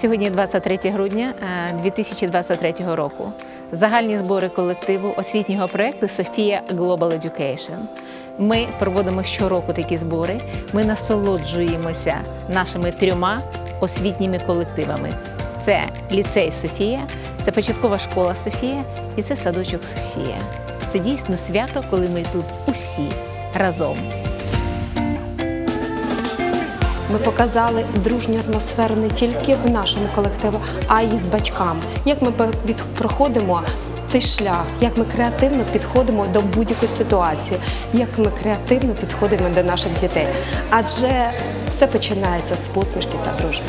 Сьогодні 23 грудня е, 2023 року. Загальні збори колективу освітнього проєкту Софія Global Education. Ми проводимо щороку такі збори. Ми насолоджуємося нашими трьома освітніми колективами. Це ліцей Софія, це початкова школа Софія і це садочок Софія. Це дійсно свято, коли ми тут усі разом. Ми показали дружню атмосферу не тільки в нашому колективі, а й з батьками. Як ми проходимо цей шлях, як ми креативно підходимо до будь-якої ситуації, як ми креативно підходимо до наших дітей. Адже все починається з посмішки та дружби.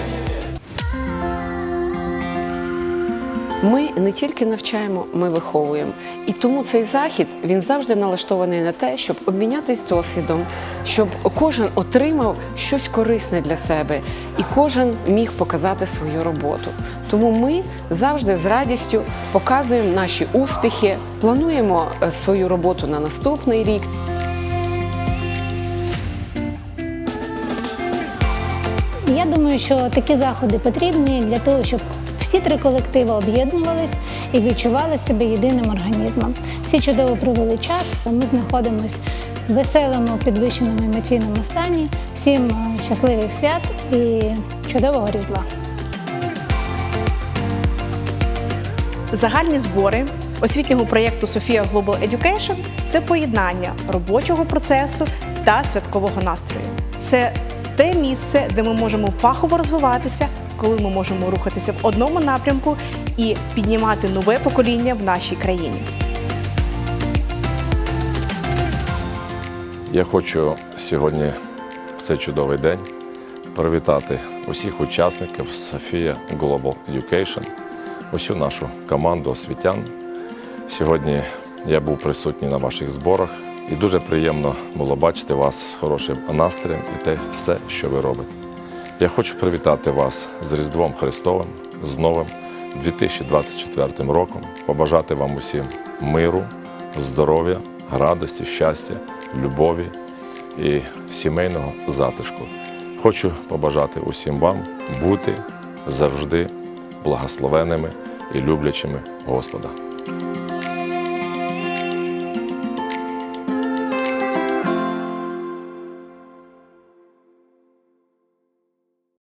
Ми не тільки навчаємо, ми виховуємо. І тому цей захід він завжди налаштований на те, щоб обмінятись досвідом, щоб кожен отримав щось корисне для себе, і кожен міг показати свою роботу. Тому ми завжди з радістю показуємо наші успіхи, плануємо е, свою роботу на наступний рік. Я думаю, що такі заходи потрібні для того, щоб всі три колективи об'єднувались і відчували себе єдиним організмом. Всі чудово провели час. Ми знаходимося в веселому підвищеному емоційному стані. Всім е, щасливих свят і чудового різдва. Загальні збори освітнього проєкту Софія Global Education це поєднання робочого процесу та святкового настрою. Це те місце, де ми можемо фахово розвиватися, коли ми можемо рухатися в одному напрямку і піднімати нове покоління в нашій країні. Я хочу сьогодні в цей чудовий день привітати усіх учасників Софія Global Education, усю нашу команду освітян. Сьогодні я був присутній на ваших зборах і дуже приємно було бачити вас з хорошим настроєм і те все, що ви робите. Я хочу привітати вас з Різдвом Христовим, з новим 2024 роком, побажати вам усім миру, здоров'я, радості, щастя, любові і сімейного затишку. Хочу побажати усім вам бути завжди благословеними і люблячими Господа.